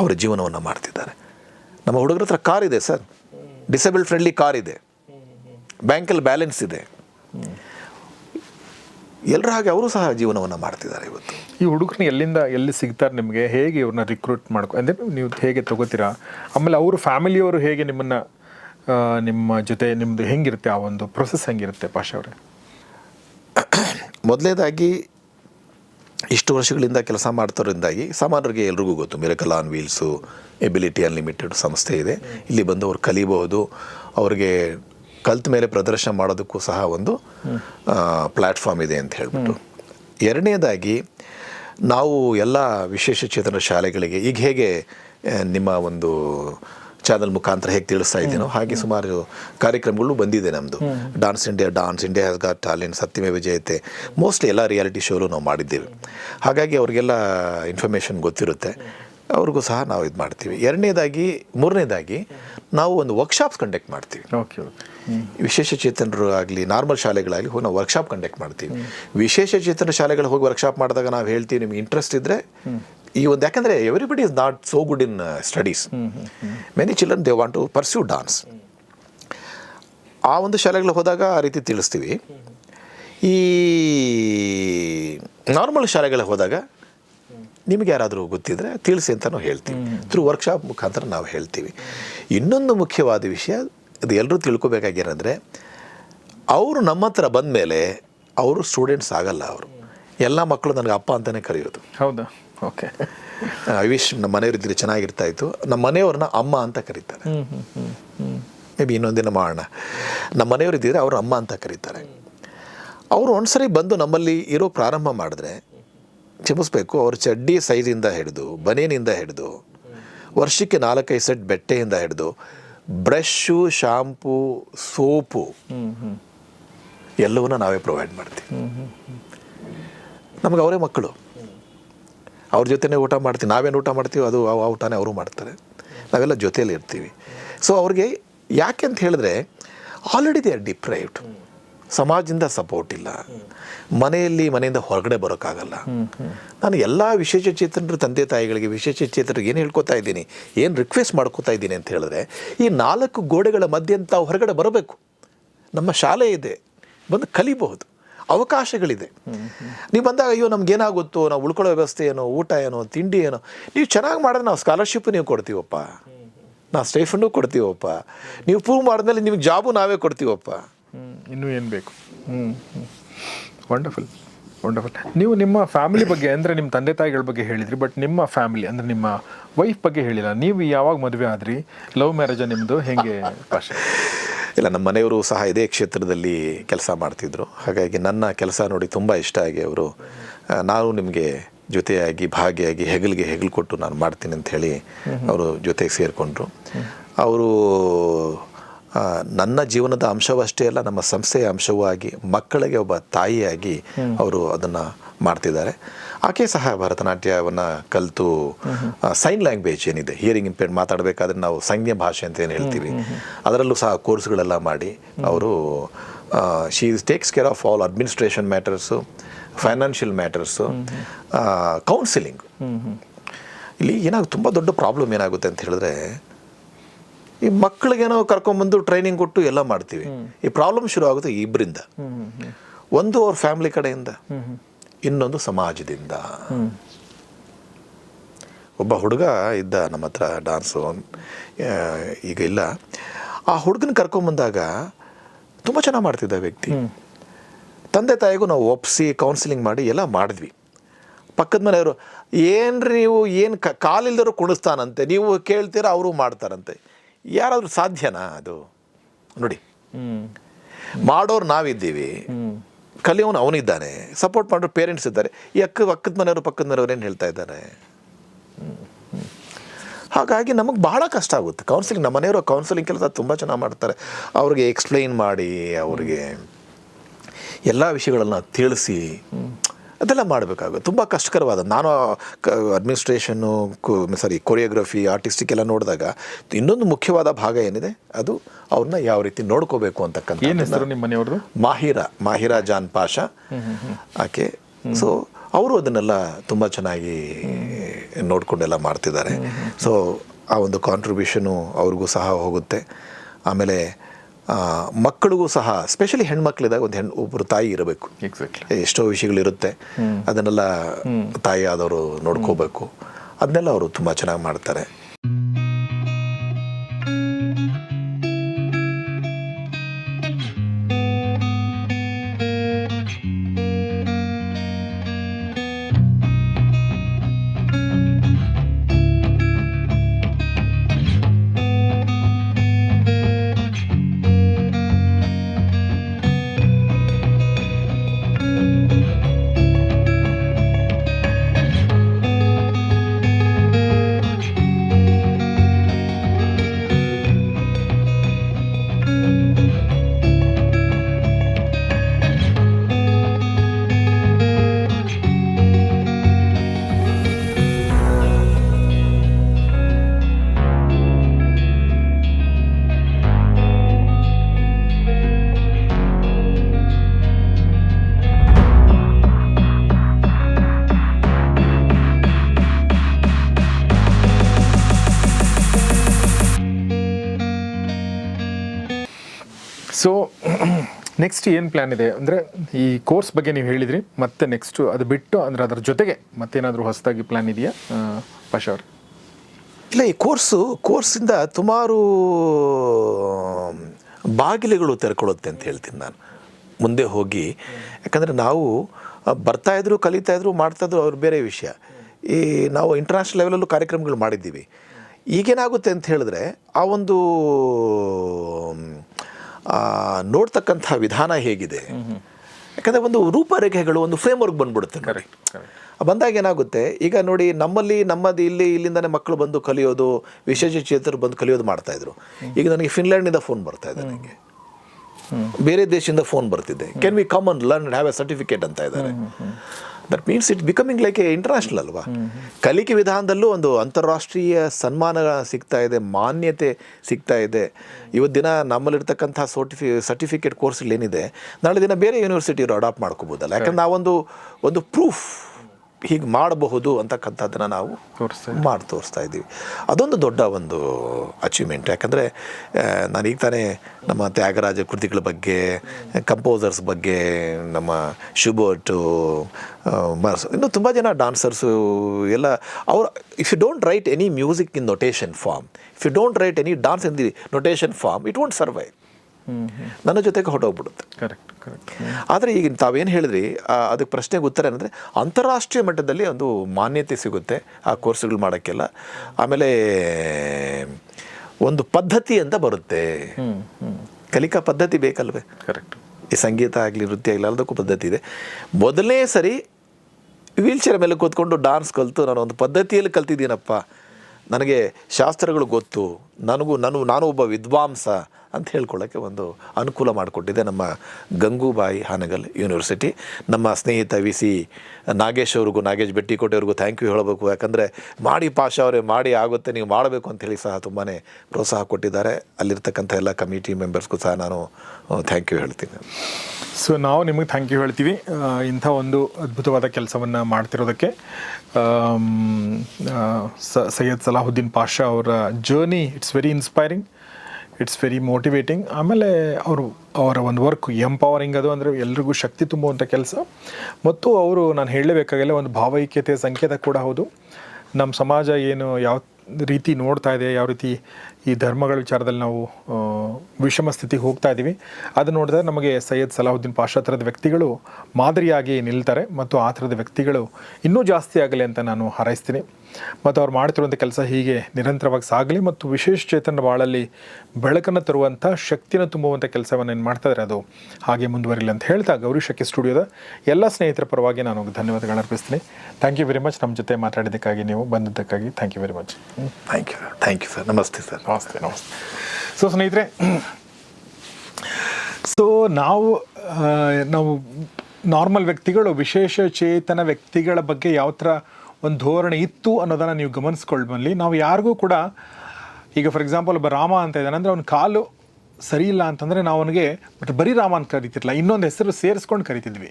ಅವರ ಜೀವನವನ್ನು ಮಾಡ್ತಿದ್ದಾರೆ. ನಮ್ಮ ಹುಡುಗರ ಹತ್ರ ಕಾರ್ ಇದೆ ಸರ್. ಡಿಸೇಬಲ್ ಫ್ರೆಂಡ್ಲಿ ಕಾರ್ ಇದೆ. ಬ್ಯಾಂಕಲ್ಲಿ ಬ್ಯಾಲೆನ್ಸ್ ಇದೆ. ಎಲ್ಲರ ಹಾಗೆ ಅವರು ಸಹ ಜೀವನವನ್ನು ಮಾಡ್ತಿದ್ದಾರೆ ಇವತ್ತು. ಈ ಹುಡುಗರನ್ನ ಎಲ್ಲಿಂದ ಎಲ್ಲಿ ಸಿಗ್ತಾರೆ ನಿಮಗೆ? ಹೇಗೆ ಇವ್ರನ್ನ ರಿಕ್ರೂಟ್ ಮಾಡ್ಕೊ ಅಂದರೆ ನೀವು ಹೇಗೆ ತಗೋತೀರಾ? ಆಮೇಲೆ ಅವರು ಫ್ಯಾಮಿಲಿಯವರು ಹೇಗೆ ನಿಮ್ಮನ್ನು ನಿಮ್ಮ ಜೊತೆ ನಿಮ್ಮದು ಹೆಂಗಿರುತ್ತೆ? ಆ ಒಂದು ಪ್ರೊಸೆಸ್ ಹೆಂಗಿರುತ್ತೆ ಪಾಷ ಅವರೇ? ಮೊದಲನೇದಾಗಿ ಇಷ್ಟು ವರ್ಷಗಳಿಂದ ಕೆಲಸ ಮಾಡ್ತಾರಿಂದಾಗಿ ಸಾಮಾನ್ಯರಿಗೆ ಎಲ್ರಿಗೂ ಗೊತ್ತು. Miracle on wheels ability unlimited ಸಂಸ್ಥೆ ಇದೆ. ಇಲ್ಲಿ ಬಂದು ಅವ್ರು ಕಲಿಬಹುದು. ಅವ್ರಿಗೆ ಕಲ್ತ ಮೇಲೆ ಪ್ರದರ್ಶನ ಮಾಡೋದಕ್ಕೂ ಸಹ ಒಂದು ಪ್ಲ್ಯಾಟ್ಫಾರ್ಮ್ ಇದೆ ಅಂತ ಹೇಳ್ಬಿಟ್ಟು. ಎರಡನೇದಾಗಿ, ನಾವು ಎಲ್ಲ ವಿಶೇಷ ಚೇತನ ಶಾಲೆಗಳಿಗೆ, ಈಗ ಹೇಗೆ ನಿಮ್ಮ ಒಂದು ಚಾನಲ್ ಮುಖಾಂತರ ಹೇಗೆ ತಿಳಿಸ್ತಾ ಇದ್ದೀನೋ ಹಾಗೆ ಸುಮಾರು ಕಾರ್ಯಕ್ರಮಗಳು ಬಂದಿದೆ ನಮ್ಮದು dance India dance India has got talent Satyame Vijayate mostly ಎಲ್ಲ ರಿಯಾಲಿಟಿ ಶೋಲು ನಾವು ಮಾಡಿದ್ದೀವಿ. ಹಾಗಾಗಿ ಅವ್ರಿಗೆಲ್ಲ ಇನ್ಫಾರ್ಮೇಷನ್ ಗೊತ್ತಿರುತ್ತೆ. ಅವ್ರಿಗೂ ಸಹ ನಾವು ಇದು ಮಾಡ್ತೀವಿ. ಎರಡನೇದಾಗಿ ಮೂರನೇದಾಗಿ ನಾವು ಒಂದು ವರ್ಕ್ಶಾಪ್ಸ್ ಕಂಡಕ್ಟ್ ಮಾಡ್ತೀವಿ. ವಿಶೇಷ ಚೇತನರು ಆಗಲಿ ನಾರ್ಮಲ್ ಶಾಲೆಗಳಾಗಲಿ ಹೋಗಿ ನಾವು ವರ್ಕ್ಶಾಪ್ ಕಂಡಕ್ಟ್ ಮಾಡ್ತೀವಿ. ವಿಶೇಷ ಚೇತನ ಶಾಲೆಗಳು ಹೋಗಿ ವರ್ಕ್ಶಾಪ್ ಮಾಡಿದಾಗ ನಾವು ಹೇಳ್ತೀವಿ ನಿಮ್ಗೆ ಇಂಟ್ರೆಸ್ಟ್ ಇದ್ದರೆ ಈ ಒಂದು ಯಾಕಂದರೆ everybody is not so good in studies many children they want to pursue dance ಆ ಒಂದು ಶಾಲೆಗಳಿಗೆ ಹೋದಾಗ ಆ ರೀತಿ ತಿಳಿಸ್ತೀವಿ. ಈ ನಾರ್ಮಲ್ ಶಾಲೆಗಳಿಗೆ ಹೋದಾಗ ನಿಮಗೆ ಯಾರಾದರೂ ಗೊತ್ತಿದ್ರೆ ತಿಳಿಸಿ ಅಂತಲೂ ಹೇಳ್ತೀವಿ. ಥ್ರೂ ವರ್ಕ್ಶಾಪ್ ಮುಖಾಂತರ ನಾವು ಹೇಳ್ತೀವಿ. ಇನ್ನೊಂದು ಮುಖ್ಯವಾದ ವಿಷಯ, ಅದು ಎಲ್ಲರೂ ತಿಳ್ಕೊಬೇಕಾಗಿರೋದ್ರೆ, ಅವರು ನಮ್ಮ ಹತ್ರ ಬಂದ ಮೇಲೆ ಅವರು ಸ್ಟೂಡೆಂಟ್ಸ್ ಆಗಲ್ಲ ಅವರು. ಎಲ್ಲ ಮಕ್ಕಳು ನನಗೆ ಅಪ್ಪ ಅಂತಲೇ ಕರೆಯೋದು. ಹೌದಾ. ಓಕೆ ಐ ವಿಶ್ ನಮ್ಮ ಮನೆಯವರಿದ್ದರೆ ಚೆನ್ನಾಗಿರ್ತಾ ಇತ್ತು. ನಮ್ಮ ಮನೆಯವ್ರನ್ನ ಅಮ್ಮ ಅಂತ ಕರೀತಾರೆ. ಮೇ ಬಿ ಇನ್ನೊಂದಿನ ಮಾಡೋಣ. ನಮ್ಮ ಮನೆಯವರಿದ್ದರೆ ಅವ್ರ ಅಮ್ಮ ಅಂತ ಕರೀತಾರೆ. ಅವರು ಒಂದ್ಸರಿ ಬಂದು ನಮ್ಮಲ್ಲಿ ಇರೋ ಪ್ರಾರಂಭ ಮಾಡಿದ್ರೆ ಕ್ಷಮಿಸ್ಬೇಕು ಅವ್ರ ಚಡ್ಡಿ ಸೈಜಿಂದ ಹಿಡಿದು ಬನೇನಿಂದ ಹಿಡಿದು ವರ್ಷಕ್ಕೆ ನಾಲ್ಕೈದು ಸೆಟ್ ಬೆಟ್ಟೆಯಿಂದ ಹಿಡಿದು ಬ್ರಷ್ಷು ಶಾಂಪೂ ಸೋಪು ಎಲ್ಲವನ್ನ ನಾವೇ ಪ್ರೊವೈಡ್ ಮಾಡ್ತೀವಿ. ನಮಗೆ ಅವರೇ ಮಕ್ಕಳು. ಅವ್ರ ಜೊತೆನೇ ಊಟ ಮಾಡ್ತೀವಿ. ನಾವೇನು ಊಟ ಮಾಡ್ತೀವಿ ಅದು ಆ ಊಟನೇ ಅವರು ಮಾಡ್ತಾರೆ. ನಾವೆಲ್ಲ ಜೊತೆಯಲ್ಲಿ ಇರ್ತೀವಿ. ಸೊ ಅವ್ರಿಗೆ ಯಾಕೆ ಅಂತ ಹೇಳಿದ್ರೆ ಆಲ್ರೆಡಿ ದೇ ಆರ್ ಡಿಪ್ರೈವ್ಡ್ ಸಮಾಜದಿಂದ ಸಪೋರ್ಟ್ ಇಲ್ಲ. ಮನೆಯಲ್ಲಿ, ಮನೆಯಿಂದ ಹೊರಗಡೆ ಬರೋಕ್ಕಾಗಲ್ಲ. ನಾನು ಎಲ್ಲ ವಿಶೇಷ ಚೇತನರು, ತಂದೆ ತಾಯಿಗಳಿಗೆ ವಿಶೇಷ ಚೇತನರಿಗೆ ಏನು ಹೇಳ್ಕೊತಾ ಇದ್ದೀನಿ, ಏನು ರಿಕ್ವೆಸ್ಟ್ ಮಾಡ್ಕೋತಾ ಇದ್ದೀನಿ ಅಂತ ಹೇಳಿದ್ರೆ, ಈ ನಾಲ್ಕು ಗೋಡೆಗಳ ಮಧ್ಯೆ ತಾವು ಹೊರಗಡೆ ಬರಬೇಕು. ನಮ್ಮ ಶಾಲೆ ಇದೆ. ಬಂದು ಕಲಿಬಹುದು. ಅವಕಾಶಗಳಿದೆ. ನೀವು ಬಂದಾಗ ಅಯ್ಯೋ ನಮ್ಗೆ ಏನಾಗುತ್ತೋ ನಾವು ಉಳ್ಕೊಳ್ಳೋ ವ್ಯವಸ್ಥೆ ಏನೋ, ಊಟ ಏನೋ, ತಿಂಡಿ ಏನೋ, ನೀವು ಚೆನ್ನಾಗಿ ಮಾಡಿದ್ರೆ ನಾವು ಸ್ಕಾಲರ್ಶಿಪ್ ನೀವು ಕೊಡ್ತೀವಪ್ಪ. ನಾವು ಸ್ಟೈಫಂಡು ಕೊಡ್ತೀವಪ್ಪ. ನೀವು ಪ್ರೂವ್ ಮಾಡಿದ್ಮೇಲೆ ನಿಮ್ಗೆ ಜಾಬು ನಾವೇ ಕೊಡ್ತೀವಪ್ಪ. ಇನ್ನೂ ಏನು ಬೇಕು? ಹ್ಞೂ ವಂಡರ್ಫುಲ್ ವಂಡರ್ಫುಲ್ ನೀವು ನಿಮ್ಮ ಫ್ಯಾಮಿಲಿ ಬಗ್ಗೆ, ಅಂದರೆ ನಿಮ್ಮ ತಂದೆ ತಾಯಿಗಳ ಬಗ್ಗೆ ಹೇಳಿದ್ರಿ ಬಟ್ ನಿಮ್ಮ ಫ್ಯಾಮಿಲಿ ಅಂದರೆ ನಿಮ್ಮ ವೈಫ್ ಬಗ್ಗೆ ಹೇಳಿಲ್ಲ. ನೀವು ಯಾವಾಗ ಮದುವೆ ಆದ್ರಿ? ಲವ್ ಮ್ಯಾರೇಜ ನಿಮ್ಮದು ಹೇಗೆ ಪಾಷಾ? ಇಲ್ಲ ನಮ್ಮ ಮನೆಯವರು ಸಹ ಇದೇ ಕ್ಷೇತ್ರದಲ್ಲಿ ಕೆಲಸ ಮಾಡ್ತಿದ್ರು. ಹಾಗಾಗಿ ನನ್ನ ಕೆಲಸ ನೋಡಿ ತುಂಬ ಇಷ್ಟ ಆಗಿ ಅವರು ನಾನು ನಿಮಗೆ ಜೊತೆಯಾಗಿ ಭಾಗಿಯಾಗಿ ಹೆಗಲಿಗೆ ಹೆಗಲು ಕೊಟ್ಟು ನಾನು ಮಾಡ್ತೀನಿ ಅಂತ ಹೇಳಿ ಅವರು ಜೊತೆಗೆ ಸೇರಿಕೊಂಡ್ರು. ಅವರು ನನ್ನ ಜೀವನದ ಅಂಶವಷ್ಟೇ ಅಲ್ಲ ನಮ್ಮ ಸಂಸ್ಥೆಯ ಅಂಶವೂ ಆಗಿ ಮಕ್ಕಳಿಗೆ ಒಬ್ಬ ತಾಯಿಯಾಗಿ ಅವರು ಅದನ್ನು ಮಾಡ್ತಿದ್ದಾರೆ. ಆಕೆ ಸಹ ಭರತನಾಟ್ಯವನ್ನು ಕಲಿತು ಸೈನ್ ಲ್ಯಾಂಗ್ವೇಜ್ ಏನಿದೆ ಹಿಯರಿಂಗ್ ಇಂಪೇರ್ಡ್ ಮಾತಾಡಬೇಕಾದ್ರೆ ನಾವು ಸಂಜ್ಞೆ ಭಾಷೆ ಅಂತ ಏನು ಹೇಳ್ತೀವಿ ಅದರಲ್ಲೂ ಸಹ ಕೋರ್ಸ್ಗಳೆಲ್ಲ ಮಾಡಿ ಅವರು she takes care of all administration matters financial matters counselling ಇಲ್ಲಿ ಏನಾಗ ತುಂಬ ದೊಡ್ಡ ಪ್ರಾಬ್ಲಮ್ ಏನಾಗುತ್ತೆ ಅಂತ ಹೇಳಿದ್ರೆ ಈ ಮಕ್ಕಳಿಗೇನೋ ಕರ್ಕೊಂಬಂದು ಟ್ರೈನಿಂಗ್ ಕೊಟ್ಟು ಎಲ್ಲ ಮಾಡ್ತೀವಿ. ಈ ಪ್ರಾಬ್ಲಮ್ ಶುರು ಆಗುತ್ತೆ ಇಬ್ಬರಿಂದ. ಒಂದು ಅವ್ರ ಫ್ಯಾಮಿಲಿ ಕಡೆಯಿಂದ ಇನ್ನೊಂದು ಸಮಾಜದಿಂದ. ಒಬ್ಬ ಹುಡುಗ ಇದ್ದ ನಮ್ಮ ಹತ್ರ ಡಾನ್ಸು ಈಗ ಇಲ್ಲ. ಆ ಹುಡುಗನ ಕರ್ಕೊಂಬಂದಾಗ ತುಂಬ ಚೆನ್ನಾಗಿ ಮಾಡ್ತಿದ್ದ ವ್ಯಕ್ತಿ. ತಂದೆ ತಾಯಿಗೂ ನಾವು ಒಪ್ಪಿಸಿ ಕೌನ್ಸಿಲಿಂಗ್ ಮಾಡಿ ಎಲ್ಲ ಮಾಡಿದ್ವಿ. ಪಕ್ಕದ ಮನೆಯವರು ಏನು ನೀವು ಏನು ಕಾಲಿಲ್ಲದರೂ ಕಾಲಿಲ್ದರು ಕುಣಿಸ್ತಾನಂತೆ? ನೀವು ಕೇಳ್ತೀರ ಅವರು ಮಾಡ್ತಾರಂತೆ. ಯಾರಾದರೂ ಸಾಧ್ಯನಾ ಅದು? ನೋಡಿ. ಮಾಡೋರು ನಾವಿದ್ದೀವಿ. ಕಲಿಯೋನು ಅವನಿದ್ದಾನೆ. ಸಪೋರ್ಟ್ ಮಾಡೋರು ಪೇರೆಂಟ್ಸ್ ಇದ್ದಾರೆ. ಈ ಅಕ್ಕ ಅಕ್ಕದ ಮನೆಯವರು ಪಕ್ಕದ ಮನೆಯವ್ರು ಏನು ಹೇಳ್ತಾ ಇದ್ದಾರೆ ಹಾಗಾಗಿ ನಮಗೆ ಬಹಳ ಕಷ್ಟ ಆಗುತ್ತೆ. ಕೌನ್ಸಿಲಿಂಗ್ ನಮ್ಮ ಮನೆಯವರು ಕೌನ್ಸಿಲಿಂಗ್ ಕೆಲಸ ತುಂಬ ಚೆನ್ನಾಗಿ ಮಾಡ್ತಾರೆ. ಅವ್ರಿಗೆ ಎಕ್ಸ್ಪ್ಲೈನ್ ಮಾಡಿ, ಅವ್ರಿಗೆ ಎಲ್ಲ ವಿಷಯಗಳನ್ನು ತಿಳಿಸಿ ಅದೆಲ್ಲ ಮಾಡಬೇಕಾಗುತ್ತೆ. ತುಂಬ ಕಷ್ಟಕರವಾದ ನಾನು ಅಡ್ಮಿನಿಸ್ಟ್ರೇಷನ್ನು ಸಾರಿ ಕೊರಿಯೋಗ್ರಫಿ ಆರ್ಟಿಸ್ಟಿಕ್ ಎಲ್ಲ ನೋಡಿದಾಗ ಇನ್ನೊಂದು ಮುಖ್ಯವಾದ ಭಾಗ ಏನಿದೆ? ಅದು ಅವ್ರನ್ನ ಯಾವ ರೀತಿ ನೋಡ್ಕೋಬೇಕು ಅಂತಕ್ಕಂಥ ಏನು ಹೆಸರು ನಿಮ್ಮ ಮನೆಯವರು ಮಾಹಿರಾ ಮಾಹಿರಾ ಜಾನ್ ಪಾಷ. ಆಕೆ ಸೊ ಅವರು ಅದನ್ನೆಲ್ಲ ತುಂಬ ಚೆನ್ನಾಗಿ ನೋಡ್ಕೊಂಡೆಲ್ಲ ಮಾಡ್ತಿದ್ದಾರೆ. ಸೊ ಆ ಒಂದು ಕಾಂಟ್ರಿಬ್ಯೂಷನು ಅವ್ರಿಗೂ ಸಹ ಹೋಗುತ್ತೆ. ಆಮೇಲೆ ಮಕ್ಕಳಿಗೂ ಸಹ ಸ್ಪೆಷಲಿ ಹೆಣ್ಮಕ್ಳಿದಾಗ ಒಂದು ಹೆಣ್ಣು ಒಬ್ಬರು ತಾಯಿ ಇರಬೇಕು. ಎಕ್ಸಾಕ್ಟ್ಲಿ ಎಷ್ಟೋ ವಿಷಯಗಳಿರುತ್ತೆ ಅದನ್ನೆಲ್ಲ ತಾಯಿ ಆದವರು ನೋಡ್ಕೋಬೇಕು. ಅದನ್ನೆಲ್ಲ ಅವರು ತುಂಬ ಚೆನ್ನಾಗಿ ಮಾಡ್ತಾರೆ. ನೆಕ್ಸ್ಟ್ ಏನು ಪ್ಲ್ಯಾನ್ ಇದೆ? ಅಂದರೆ ಈ ಕೋರ್ಸ್ ಬಗ್ಗೆ ನೀವು ಹೇಳಿದ್ರಿ, ಮತ್ತೆ ನೆಕ್ಸ್ಟ್ ಅದು ಬಿಟ್ಟು ಅಂದರೆ ಅದರ ಜೊತೆಗೆ ಮತ್ತೇನಾದರೂ ಹೊಸದಾಗಿ ಪ್ಲ್ಯಾನ್ ಇದೆಯಾ? ಪಾಷ ಇಲ್ಲ, ಈ ಕೋರ್ಸು ಕೋರ್ಸಿಂದ ಸುಮಾರು ಬಾಗಿಲುಗಳು ತೆರ್ಕೊಳ್ಳುತ್ತೆ ಅಂತ ಹೇಳ್ತೀನಿ ನಾನು. ಮುಂದೆ ಹೋಗಿ, ಯಾಕಂದರೆ ನಾವು ಬರ್ತಾಯಿದ್ರು ಬರ್ತಾ ಇದ್ರು, ಕಲಿತಾ ಇದ್ರು, ಮಾಡ್ತಾ ಇದ್ರು, ಅವ್ರ ಬೇರೆ ವಿಷಯ. ಈ ನಾವು ಇಂಟರ್ನ್ಯಾಷನಲ್ ಲೆವೆಲಲ್ಲೂ ಕಾರ್ಯಕ್ರಮಗಳು ಮಾಡಿದ್ದೀವಿ. ಈಗೇನಾಗುತ್ತೆ ಅಂತ ಹೇಳಿದ್ರೆ, ಆ ಒಂದು ನೋಡ್ತಕ್ಕಂಥ ವಿಧಾನ ಹೇಗಿದೆ? ಯಾಕಂದರೆ ಒಂದು ರೂಪರೇಖೆಗಳು ಒಂದು ಫ್ರೇಮ್ವರ್ಕ್ ಬಂದ್ಬಿಡುತ್ತೆ ನೋಡಿ. ಬಂದಾಗ ಏನಾಗುತ್ತೆ? ಈಗ ನೋಡಿ ನಮ್ಮಲ್ಲಿ ನಮ್ಮದು ಇಲ್ಲಿ ಇಲ್ಲಿಂದನೇ ಮಕ್ಕಳು ಬಂದು ಕಲಿಯೋದು ವಿಶೇಷ ಚೇತರು ಬಂದು ಕಲಿಯೋದು ಮಾಡ್ತಾ ಇದ್ರು. ಈಗ ನನಗೆ ಫಿನ್ಲ್ಯಾಂಡಿಂದ ಫೋನ್ ಬರ್ತಾ ಇದೆ ನನಗೆ. ಬೇರೆ ದೇಶದಿಂದ ಫೋನ್ ಬರ್ತಿದೆ. Can we come and learn have a certificate ಅಂತ ಇದ್ದಾರೆ. That means it becoming like a international ಅಲ್ವಾ? ಕಲಿಕೆ ವಿಧಾನದಲ್ಲೂ ಒಂದು ಅಂತಾರಾಷ್ಟ್ರೀಯ ಸನ್ಮಾನ ಸಿಗ್ತಾ ಇದೆ ಮಾನ್ಯತೆ ಸಿಗ್ತಾ ಇದೆ. ಇವತ್ತು ದಿನ ನಮ್ಮಲ್ಲಿರ್ತಕ್ಕಂಥ ಸರ್ಟಿಫಿ ಸರ್ಟಿಫಿಕೇಟ್ ಕೋರ್ಸ್ಗಳೇನಿದೆ ನಾಳೆ ದಿನ ಬೇರೆ ಯೂನಿವರ್ಸಿಟಿಯವರು ಅಡಾಪ್ಟ್ ಮಾಡ್ಕೋಬೋದಲ್ಲ. ಯಾಕಂದ್ರೆ ನಾವೊಂದು ಒಂದು ಪ್ರೂಫ್ ಹೀಗೆ ಮಾಡಬಹುದು ಅಂತಕ್ಕಂಥದ್ದನ್ನು ನಾವು ಮಾಡಿ ತೋರಿಸ್ತಾ ಇದ್ದೀವಿ. ಅದೊಂದು ದೊಡ್ಡ ಒಂದು ಅಚೀವ್ಮೆಂಟ್ ಯಾಕಂದರೆ ನಾನು ಈಗ ತಾನೇ ನಮ್ಮ ತ್ಯಾಗರಾಜ ಕೃತಿಗಳ ಬಗ್ಗೆ ಕಂಪೋಸರ್ಸ್ ಬಗ್ಗೆ ನಮ್ಮ ಶುಬೋಟು ಮರ್ಸ್ ಇನ್ನು ತುಂಬ ಜನ ಡಾನ್ಸರ್ಸು ಎಲ್ಲ ಅವ್ರು if you don't write any music in notation form if you don't write any dance in the notation form it won't survive ನನ್ನ ಜೊತೆಗೆ ಹೊರಟೋಗ್ಬಿಡುತ್ತೆ. ಕರೆಕ್ಟ್ ಕರೆಕ್ಟ್ ಆದರೆ ಈಗ ತಾವೇನು ಹೇಳಿದ್ರಿ ಅದಕ್ಕೆ ಪ್ರಶ್ನೆಗೆ ಉತ್ತರ ಏನಂದರೆ ಅಂತಾರಾಷ್ಟ್ರೀಯ ಮಟ್ಟದಲ್ಲಿ ಒಂದು ಮಾನ್ಯತೆ ಸಿಗುತ್ತೆ ಆ ಕೋರ್ಸ್ಗಳು ಮಾಡೋಕ್ಕೆಲ್ಲ. ಆಮೇಲೆ ಒಂದು ಪದ್ಧತಿ ಅಂತ ಬರುತ್ತೆ. ಕಲಿಕಾ ಪದ್ಧತಿ ಬೇಕಲ್ವೇ? ಕರೆಕ್ಟ್ ಈ ಸಂಗೀತ ಆಗಲಿ ನೃತ್ಯ ಆಗಲಿ ಎಲ್ಲದಕ್ಕೂ ಪದ್ಧತಿ ಇದೆ. ಮೊದಲನೇ ಸರಿ ವೀಲ್ ಚೇರ್ ಮೇಲೆ ಕೂತ್ಕೊಂಡು ಡಾನ್ಸ್ ಕಲಿತು ನಾನು ಒಂದು ಪದ್ಧತಿಯಲ್ಲಿ ಕಲ್ತಿದ್ದೀನಪ್ಪ. ನನಗೆ ಶಾಸ್ತ್ರಗಳು ಗೊತ್ತು. ನನಗೂ ನಾನು ನಾನು ಒಬ್ಬ ವಿದ್ವಾಂಸ. ಅಂತ ಹೇಳ್ಕೊಳ್ಳೋಕ್ಕೆ ಒಂದು ಅನುಕೂಲ ಮಾಡಿಕೊಟ್ಟಿದೆ ನಮ್ಮ ಗಂಗೂಬಾಯಿ ಹಾನಗಲ್ ಯೂನಿವರ್ಸಿಟಿ. ನಮ್ಮ ಸ್ನೇಹಿತ ವಿ ಸಿ ನಾಗೇಶ್ ಅವ್ರಿಗೂ, ನಾಗೇಶ್ ಬೆಟ್ಟಿಕೋಟೆಯವ್ರಿಗೂ ಥ್ಯಾಂಕ್ ಯು ಹೇಳಬೇಕು. ಯಾಕಂದರೆ ಮಾಡಿ ಪಾಷಾ ಅವರೇ, ಮಾಡಿ ಆಗುತ್ತೆ, ನೀವು ಮಾಡಬೇಕು ಅಂತೇಳಿ ಸಹ ತುಂಬಾ ಪ್ರೋತ್ಸಾಹ ಕೊಟ್ಟಿದ್ದಾರೆ. ಅಲ್ಲಿರ್ತಕ್ಕಂಥ ಎಲ್ಲ ಕಮಿಟಿ ಮೆಂಬರ್ಸ್ಗೂ ಸಹ ನಾನು ಥ್ಯಾಂಕ್ ಯು ಹೇಳ್ತೀನಿ. ಸೊ ನಾವು ನಿಮಗೆ ಥ್ಯಾಂಕ್ ಯು ಹೇಳ್ತೀವಿ. ಇಂಥ ಒಂದು ಅದ್ಭುತವಾದ ಕೆಲಸವನ್ನು ಮಾಡ್ತಿರೋದಕ್ಕೆ. ಸೈಯದ್ ಸಲಾಹುದ್ದೀನ್ ಪಾಷಾ ಅವರ journey it's very inspiring it's very motivating ಆಮೇಲೆ ಅವರು, ಅವರ ಒಂದು ವರ್ಕ್ ಎಂಪವರಿಂಗ್ ಅದು ಅಂದರೆ ಎಲ್ರಿಗೂ ಶಕ್ತಿ ತುಂಬುವಂಥ ಕೆಲಸ. ಮತ್ತು ಅವರು ನಾನು ಹೇಳಲೇಬೇಕಾಗಿಲ್ಲ ಒಂದು ಭಾವೈಕ್ಯತೆಯ ಸಂಕೇತ ಕೂಡ ಹೌದು. ನಮ್ಮ ಸಮಾಜ ಏನು ಯಾವ ರೀತಿ ನೋಡ್ತಾ ಇದೆ, ಯಾವ ರೀತಿ ಈ ಧರ್ಮಗಳ ವಿಚಾರದಲ್ಲಿ ನಾವು ವಿಷಮ ಸ್ಥಿತಿಗೆ ಹೋಗ್ತಾ ಇದ್ದೀವಿ ಅದು ನೋಡಿದ್ರೆ ನಮಗೆ ಸೈಯದ್ ಸಲಾಹುದ್ದೀನ್ ಪಾಷಾ ಥರದ ವ್ಯಕ್ತಿಗಳು ಮಾದರಿಯಾಗಿ ನಿಲ್ತಾರೆ. ಮತ್ತು ಆ ಥರದ ವ್ಯಕ್ತಿಗಳು ಇನ್ನೂ ಜಾಸ್ತಿ ಆಗಲಿ ಅಂತ ನಾನು ಹಾರೈಸ್ತೀನಿ. ಮತ್ತು ಅವ್ರು ಮಾಡ್ತಿರುವಂಥ ಕೆಲಸ ಹೀಗೆ ನಿರಂತರವಾಗಿ ಸಾಗಲಿ ಮತ್ತು ವಿಶೇಷ ಚೇತನ ಬಾಳಲ್ಲಿ ಬೆಳಕನ್ನು ತರುವಂಥ ಶಕ್ತಿನ ತುಂಬುವಂಥ ಕೆಲಸವನ್ನು ಏನು ಮಾಡ್ತಾ ಇದ್ದಾರೆ. ಅದು ಹಾಗೆ ಮುಂದುವರಿಲಿ ಅಂತ ಹೇಳ್ತಾ ಗೌರಿ ಶಕ್ತಿ ಸ್ಟುಡಿಯೋದ ಎಲ್ಲ ಸ್ನೇಹಿತರ ಪರವಾಗಿ ನಾನು ಧನ್ಯವಾದಗಳು ಅರ್ಪಿಸ್ತೀನಿ. ಥ್ಯಾಂಕ್ ಯು ವೆರಿ ಮಚ್ ನಮ್ಮ ಜೊತೆ ಮಾತಾಡಿದ್ದಕ್ಕಾಗಿ ನೀವು ಬಂದಿದ್ದಕ್ಕಾಗಿ thank you very much thank you thank you sir ನಮಸ್ತೆ ಸರ್ ನಮಸ್ತೆ ನಮಸ್ತೆ. ಸೊ ಸ್ನೇಹಿತರೆ ಸೊ ನಾವು ನಾವು ನಾರ್ಮಲ್ ವ್ಯಕ್ತಿಗಳು ವಿಶೇಷ ಚೇತನ ವ್ಯಕ್ತಿಗಳ ಬಗ್ಗೆ ಯಾವ ಥರ ಒಂದು ಧೋರಣೆ ಇತ್ತು ಅನ್ನೋದನ್ನು ನೀವು ಗಮನಿಸ್ಕೊಳ್ಬಲ್ಲಿ ನಾವು ಯಾರಿಗೂ ಕೂಡ ಈಗ ಫಾರ್ ಎಕ್ಸಾಂಪಲ್ ಒಬ್ಬ ರಾಮ ಅಂತ ಇದ್ದಾನೆ, ಅಂದರೆ ಅವ್ನ ಕಾಲು ಸರಿ ಇಲ್ಲ ಅಂತಂದರೆ ನಾವು ಅವನಿಗೆ ಬಟ್ ಬರೀ ರಾಮ ಅಂತ ಕರಿತಿರ್ಲಿಲ್ಲ, ಇನ್ನೊಂದು ಹೆಸರು ಸೇರಿಸ್ಕೊಂಡು ಕರಿತಿದ್ವಿ.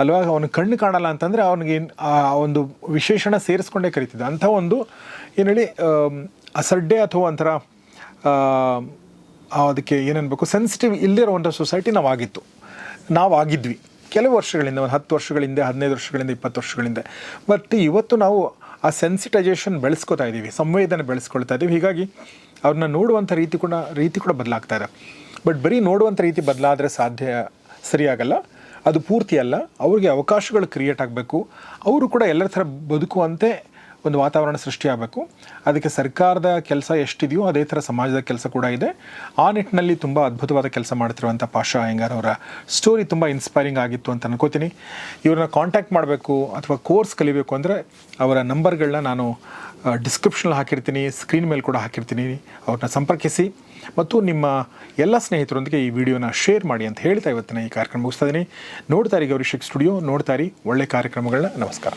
ಅಲ್ವಾ? ಅವನ ಕಣ್ಣು ಕಾಣಲ್ಲ ಅಂತಂದರೆ ಅವನಿಗೆ ಆ ಒಂದು ವಿಶೇಷಣ ಸೇರಿಸ್ಕೊಂಡೇ ಕರಿತಿದ್ದೆ. ಅಂಥ ಒಂದು, ಏನು ಹೇಳಿ ಅಸಡ್ಡೆ ಅಥವಾ ಒಂಥರ ಅದಕ್ಕೆ ಏನನ್ಬೇಕು ಸೆನ್ಸಿಟಿವ್ ಇಲ್ಲಿರೋ ಒಂದು ಸೊಸೈಟಿ ನಾವು ಆಗಿತ್ತು. ನಾವು ಆಗಿದ್ವಿ. ಕೆಲವು ವರ್ಷಗಳಿಂದ, ಒಂದು ಹತ್ತು ವರ್ಷಗಳಿಂದ, ಹದಿನೈದು ವರ್ಷಗಳಿಂದ, ಇಪ್ಪತ್ತು ವರ್ಷಗಳಿಂದ. ಬಟ್ ಇವತ್ತು ನಾವು ಆ ಸೆನ್ಸಿಟೈಸೇಷನ್ ಬೆಳೆಸ್ಕೊತಾ ಇದ್ದೀವಿ, ಸಂವೇದನೆ ಬೆಳೆಸ್ಕೊಳ್ತಾ ಇದ್ದೀವಿ. ಹೀಗಾಗಿ ಅವ್ರನ್ನ ನೋಡುವಂಥ ರೀತಿ ಕೂಡ ರೀತಿ ಕೂಡ ಬದಲಾಗ್ತಾ ಇದೆ. ಬಟ್ ಬರೀ ನೋಡುವಂಥ ರೀತಿ ಬದಲಾದರೆ ಸಾಧ್ಯ, ಸರಿಯಾಗಲ್ಲ. ಅದು ಪೂರ್ತಿ ಅಲ್ಲ. ಅವ್ರಿಗೆ ಅವಕಾಶಗಳು ಕ್ರಿಯೇಟ್ ಆಗಬೇಕು. ಅವರು ಕೂಡ ಎಲ್ಲರ ಥರ ಬದುಕುವಂತೆ ಒಂದು ವಾತಾವರಣ ಸೃಷ್ಟಿಯಾಗಬೇಕು. ಅದಕ್ಕೆ ಸರ್ಕಾರದ ಕೆಲಸ ಎಷ್ಟಿದೆಯೋ ಅದೇ ಥರ ಸಮಾಜದ ಕೆಲಸ ಕೂಡ ಇದೆ. ಆ ನಿಟ್ಟಿನಲ್ಲಿ ತುಂಬ ಅದ್ಭುತವಾದ ಕೆಲಸ ಮಾಡ್ತಿರುವಂಥ ಪಾಷಾ ಅಯ್ಯಂಗಾರ್ ಅವರ ಸ್ಟೋರಿ ತುಂಬ ಇನ್ಸ್ಪೈರಿಂಗ್ ಆಗಿತ್ತು ಅಂತ ಅನ್ಕೋತೀನಿ. ಇವ್ರನ್ನ ಕಾಂಟ್ಯಾಕ್ಟ್ ಮಾಡಬೇಕು ಅಥವಾ ಕೋರ್ಸ್ ಕಲಿಬೇಕು ಅಂದರೆ ಅವರ ನಂಬರ್ಗಳನ್ನ ನಾನು ಡಿಸ್ಕ್ರಿಪ್ಷನಲ್ಲಿ ಹಾಕಿರ್ತೀನಿ ಸ್ಕ್ರೀನ್ ಮೇಲೆ ಕೂಡ ಹಾಕಿರ್ತೀನಿ. ಅವ್ರನ್ನ ಸಂಪರ್ಕಿಸಿ. ಮತ್ತು ನಿಮ್ಮ ಎಲ್ಲ ಸ್ನೇಹಿತರೊಂದಿಗೆ ಈ ವಿಡಿಯೋನ ಶೇರ್ ಮಾಡಿ ಅಂತ ಹೇಳ್ತಾ ಇವತ್ತಿನ ಈ ಕಾರ್ಯಕ್ರಮ ಮುಗಿಸ್ತಾ ಇದ್ದೀನಿ ನೋಡ್ತಾ ಇರಿ ಗೌರಿಶಿಕ್ ಸ್ಟುಡಿಯೋ ನೋಡ್ತಾ ಇರಿ. ಒಳ್ಳೆ ಕಾರ್ಯಕ್ರಮಗಳನ್ನ. ನಮಸ್ಕಾರ.